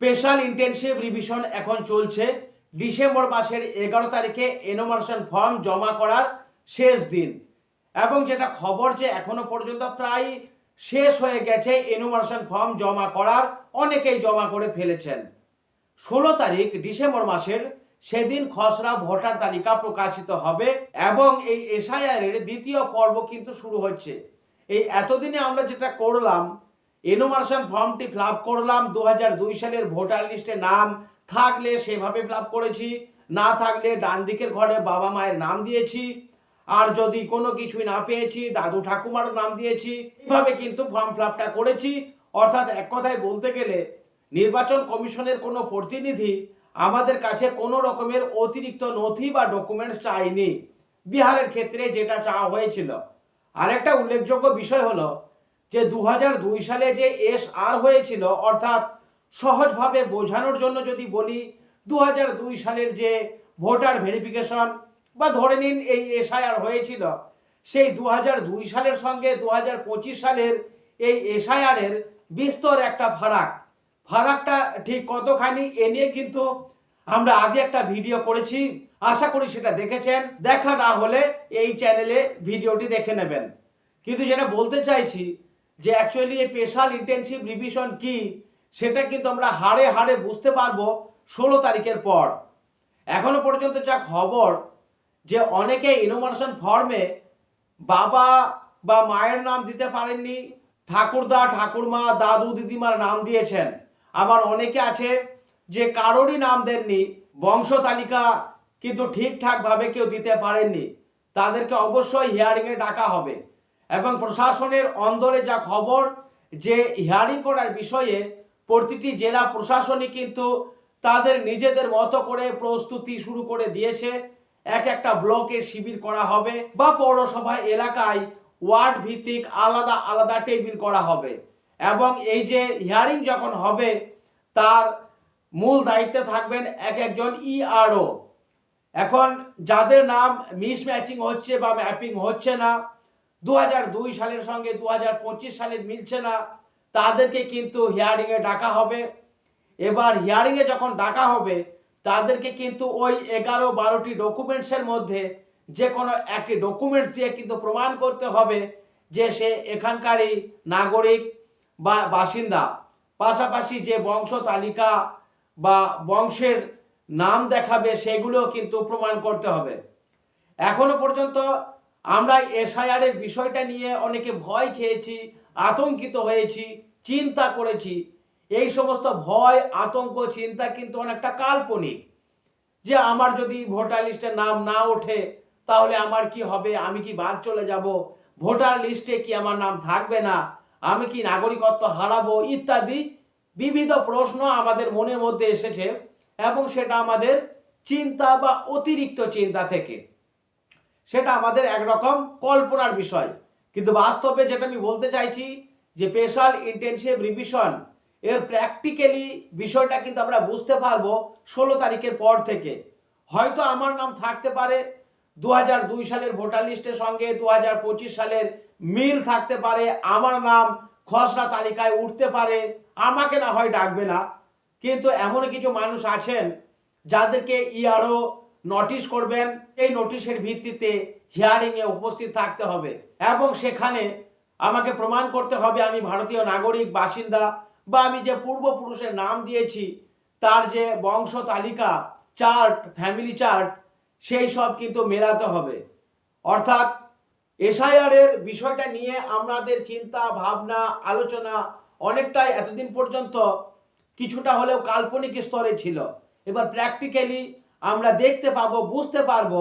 Special intensive revision এখন চলছে। December মাসের এগারো তারিখে এনোমারেশন ফর্ম জমা করার শেষ দিন। এবং যেটা খবর যে এখনও পর্যন্ত প্রায় শেষ হয়ে গেছে, এনোমারেশন ফর্ম জমা করার অনেকেই জমা করে ফেলেছেন। ষোলো তারিখ ডিসেম্বর মাসের সেদিন খসড়া ভোটার তালিকা প্রকাশিত হবে এবং এই এসআইআর এর দ্বিতীয় পর্ব কিন্তু শুরু হচ্ছে। এই এতদিনে আমরা যেটা করলাম এনোমারেশন ফর্মটি ফিল করলাম। দু হাজার দুই সালের ভোটার লিস্টে নাম থাকলে সেভাবে ফিল করেছি। না থাকলে ডান দিকের ঘরে বাবা মায়ের নাম দিয়েছি। আর যদি কোনো কিছুই না পেয়েছি, দাদু ঠাকুমারও নাম দিয়েছি। এইভাবে কিন্তু ফর্ম ফিল করেছি। অর্থাৎ এক কথায় বলতে গেলে, নির্বাচন কমিশনের কোনো প্রতিনিধি আমাদের কাছে কোনো রকমের অতিরিক্ত নথি বা ডকুমেন্টস চায়নি। বিহারের ক্ষেত্রে যেটা চাওয়া হয়েছিল। আরেকটা উল্লেখযোগ্য বিষয় হলো যে দু হাজার দুই সালে যে এস আর হয়েছিল, অর্থাৎ সহজভাবে বোঝানোর জন্য যদি বলি দু হাজার দুই সালের যে ভোটার ভেরিফিকেশন বা ধরে নিন এই এসআইআর হয়েছিল, সেই দু হাজার দুই সালের সঙ্গে দু হাজার পঁচিশ সালের এই এসআইআর এর বিস্তর একটা ফারাক। ফারাকটা ঠিক কতখানি, এ নিয়ে কিন্তু আমরা আগে একটা ভিডিও করেছি। আশা করি সেটা দেখেছেন। দেখা না হলে এই চ্যানেলে ভিডিওটি দেখে নেবেন। কিন্তু যেটা বলতে চাইছি যে অ্যাকচুয়ালি এই স্পেশাল ইন্টেনসিভ রিভিশন কি, সেটা কিন্তু আমরা হাড়ে হাড়ে বুঝতে পারব ষোলো তারিখের পর। এখনও পর্যন্ত যা খবর যে অনেকে ইনোমারেশন ফর্মে বাবা বা মায়ের নাম দিতে পারেননি, ঠাকুরদা, ঠাকুরমা, দাদু, দিদিমার নাম দিয়েছেন। আবার অনেকে আছে যে কারোরই নাম দেননি, বংশ তালিকা কিন্তু ঠিকঠাকভাবে কেউ দিতে পারেননি। তাদেরকে অবশ্যই হিয়ারিংয়ে ডাকা হবে। এবং প্রশাসনের অন্দরে যা খবর, যে হিয়ারিং করার বিষয়ে প্রতিটি জেলা প্রশাসনই কিন্তু তাদের নিজেদের মতো করে প্রস্তুতি শুরু করে দিয়েছে। এক একটা ব্লকে শিবির করা হবে বা পৌরসভা এলাকায় ওয়ার্ড ভিত্তিক আলাদা আলাদা টেবিল করা হবে। এবং এই যে হিয়ারিং যখন হবে, তার মূল দায়িত্বে থাকবেন এক একজন ইআরও এখন যাদের নাম মিস ম্যাচিং হচ্ছে বা ম্যাপিং হচ্ছে না দু হাজার দুই সালের সঙ্গে দু হাজার পঁচিশ সালের মিলছে না। তাদেরকে কিন্তু হিয়ারিংয়ে ডাকা হবে। এবার হিয়ারিংয়ে যখন ডাকা হবে, তাদেরকে কিন্তু ওই এগারো বারোটি ডকুমেন্টসের মধ্যে যে কোনো একটি ডকুমেন্টস দিয়ে কিন্তু প্রমাণ করতে হবে যে সে এখানকারই নাগরিক বা বাসিন্দা। পাশাপাশি যে বংশ তালিকা বা বংশের নাম দেখাবে সেগুলো কিন্তু প্রমাণ করতে হবে। এখনও পর্যন্ত আমরা এসআইআর এর বিষয়টা নিয়ে অনেকে ভয় খেয়েছি, আতঙ্কিত হয়েছি, চিন্তা করেছি। এই সমস্ত ভয়, আতঙ্ক, চিন্তা কিন্তু অনেকটা কাল্পনিক। যে আমার যদি ভোটার লিস্টে নাম না ওঠে, তাহলে আমার কি হবে? আমি কি বাদ চলে যাব? ভোটার লিস্টে কি আমার নাম থাকবে না? আমি কি নাগরিকত্ব হারাবো? ইত্যাদি বিবিধ প্রশ্ন আমাদের মনের মধ্যে এসেছে এবং সেটা আমাদের চিন্তা বা অতিরিক্ত চিন্তা থেকে সেটা আমাদের একরকম কল্পনার বিষয়। কিন্তু বাস্তবে যেটা আমি বলতে চাইছি, যে স্পেশাল ইন্টেনসিভ রিভিশন এর প্র্যাকটিক্যালি বিষয়টা কিন্তু আমরা বুঝতে পারব ষোলো তারিখের পর থেকে। হয়তো আমার নাম থাকতে পারে দু হাজার দুই সালের ভোটার লিস্টের সঙ্গে দু হাজার পঁচিশ সালের মিল থাকতে পারে, আমার নাম খসড়া তালিকায় উঠতে পারে, আমাকে না হয় ডাকবে না। কিন্তু এমন কিছু মানুষ আছেন যাদেরকে ইআরও নোটিশ করবেন, এই নোটিশের ভিত্তিতে হিয়ারিংয়ে উপস্থিত থাকতে হবে। এবং সেখানে আমাকে প্রমাণ করতে হবে আমি ভারতীয় নাগরিক, বাসিন্দা, বা আমি যে পূর্বপুরুষের নাম দিয়েছি, তার যে বংশ তালিকা চার্ট ফ্যামিলি চার্ট সেই সব কিন্তু মেলাতে হবে। অর্থাৎ এসআইআর এর বিষয়টা নিয়ে আমাদের চিন্তা, ভাবনা, আলোচনা অনেকটাই এতদিন পর্যন্ত কিছুটা হলেও কাল্পনিক স্তরে ছিল। এবার প্র্যাকটিক্যালি আমরা দেখতে পাবো, বুঝতে পারব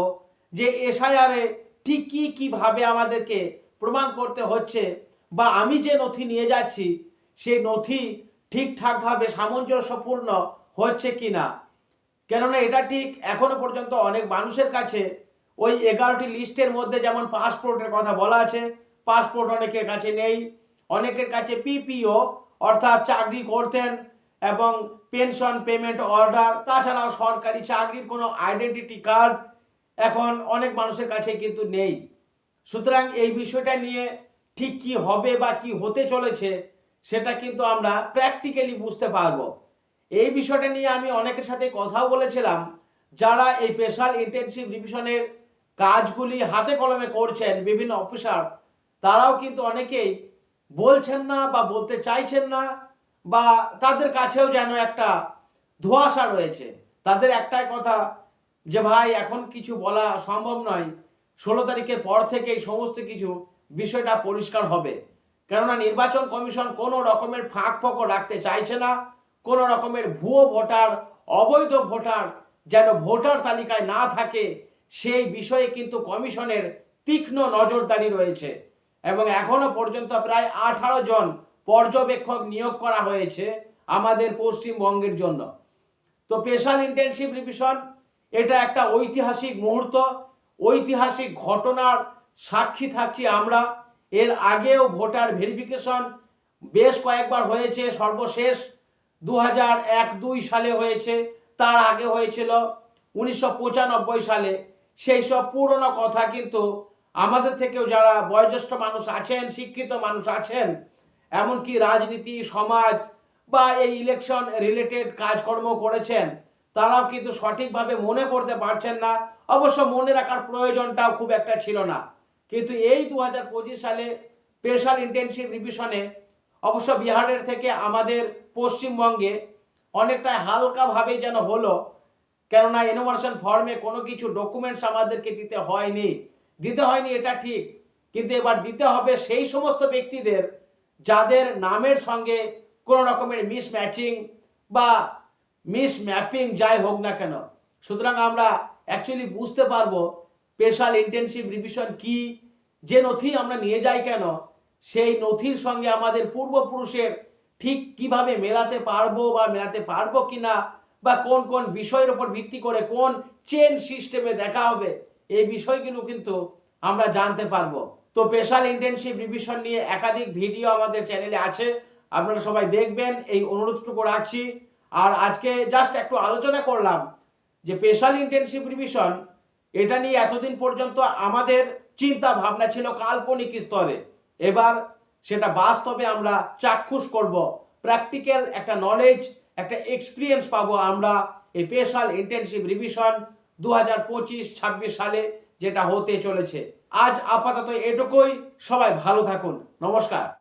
যে এসআইআরে ঠিক কি, কীভাবে আমাদেরকে প্রমাণ করতে হচ্ছে বা আমি যে নথি নিয়ে যাচ্ছি, সেই নথি ঠিকঠাকভাবে সামঞ্জস্যপূর্ণ হচ্ছে কি না কেননা এটা ঠিক এখনও পর্যন্ত অনেক মানুষের কাছে ওই এগারোটি লিস্টের মধ্যে যেমন পাসপোর্টের কথা বলা আছে, পাসপোর্ট অনেকের কাছে নেই, অনেকের কাছে পিপিও অর্থাৎ চাকরি করতেন এবং পেনশন, পেমেন্ট, অর্ডার, তাছাড়াও সরকারি চাকরির কোনো আইডেন্টিটি কার্ড এখন অনেক মানুষের কাছে কিন্তু নেই। সুতরাং এই বিষয়টা নিয়ে ঠিক কি হবে বা কি হতে চলেছে সেটা কিন্তু আমরা প্র্যাকটিক্যালি বুঝতে পারব। এই বিষয়টা নিয়ে আমি অনেকের সাথে কথাও বলেছিলাম, যারা এই স্পেশাল ইন্টেনসিভ রিভিশনের কাজগুলি হাতে কলমে করছেন, বিভিন্ন অফিসার তারাও কিন্তু অনেকেই বলছেন না বা বলতে চাইছেন না বা তাদের কাছেও যেন একটা ধোঁয়াশা রয়েছে। তাদের একটাই কথা যে, ভাই, এখন কিছু বলা সম্ভব নয়। ষোলো তারিখের পর থেকেই সমস্ত কিছু বিষয়টা পরিষ্কার হবে। কেননা নির্বাচন কমিশন কোনো রকমের ফাঁক ফোকর রাখতে চাইছে না। কোনো রকমের ভুয়ো ভোটার, অবৈধ ভোটার যেন ভোটার তালিকায় না থাকে, সেই বিষয়ে কিন্তু কমিশনের তীক্ষ্ণ নজরদারি রয়েছে। এবং এখনও পর্যন্ত প্রায় আঠারো জন পর্যবেক্ষক নিয়োগ করা হয়েছে আমাদের পশ্চিমবঙ্গের জন্য। তো স্পেশাল ইন্টেনসিভ রিভিশন এটা একটা ঐতিহাসিক মুহূর্ত। ঐতিহাসিক ঘটনার সাক্ষী থাকছি আমরা। এর আগেও ভোটার ভেরিফিকেশন বেশ কয়েকবার হয়েছে, সর্বশেষ দু হাজার এক দুই সালে হয়েছে, তার আগে হয়েছিল উনিশশো পঁচানব্বই সালে। সেই সব পুরনো কথা কিন্তু আমাদের থেকেও যারা বয়োজ্যেষ্ঠ মানুষ আছেন, শিক্ষিত মানুষ আছেন এমনকি রাজনীতি, সমাজ বা এই ইলেকশন রিলেটেড কাজকর্ম করেছেন, তারাও কিন্তু সঠিকভাবে মনে করতে পারছেন না। অবশ্য মনে রাখার প্রয়োজনটাও খুব একটা ছিল না। কিন্তু এই দু হাজার পঁচিশ সালে স্পেশাল ইন্টেনসিভ রিভিশনে অবশ্য বিহারের থেকে আমাদের পশ্চিমবঙ্গে অনেকটা হালকাভাবেই যেন হলো, কেননা এনোমারেশন ফর্মে কোনো কিছু ডকুমেন্টস আমাদেরকে দিতে হয়নি। দিতে হয়নি এটা ঠিক, কিন্তু এবার দিতে হবে সেই সমস্ত ব্যক্তিদের যাদের নামের সঙ্গে কোনো রকমের মিস ম্যাচিং বা মিস ম্যাপিং যাই হোক না কেন, সুতরাং আমরা অ্যাকচুয়ালি বুঝতে পারব স্পেশাল ইন্টেনসিভ রিভিশন কি, যে নথি আমরা নিয়ে যাই কেন, সেই নথির সঙ্গে আমাদের পূর্বপুরুষের ঠিক কীভাবে মেলাতে পারব বা মেলাতে পারব কিনা, বা কোন কোন বিষয়ের উপর ভিত্তি করে কোন চেন সিস্টেমে দেখা হবে, এই বিষয়গুলো কিন্তু আমরা জানতে পারব। তো স্পেশাল ইন্টেনসিভ রিভিশন নিয়ে একাধিক ভিডিও আমাদের চ্যানেলে আছে। আপনারা সবাই দেখবেন, এই অনুরোধটুকু রাখছি। আর আজকে জাস্ট একটু আলোচনা করলাম যে স্পেশাল ইন্টেনসিভ রিভিশন এটা নিয়ে এতদিন পর্যন্ত আমাদের চিন্তা ভাবনা ছিল কাল্পনিক স্তরে। এবার সেটা বাস্তবে আমরা চাক্ষুষ করব। প্র্যাকটিক্যাল একটা নলেজ একটা এক্সপিরিয়েন্স পাবো আমরা এই স্পেশাল ইন্টেনসিভ রিভিশন দু হাজার পঁচিশ ছাব্বিশ সালে যেটা হতে চলেছে। আজ আপাতত এটুকুই। সবাই ভালো থাকুন। নমস্কার।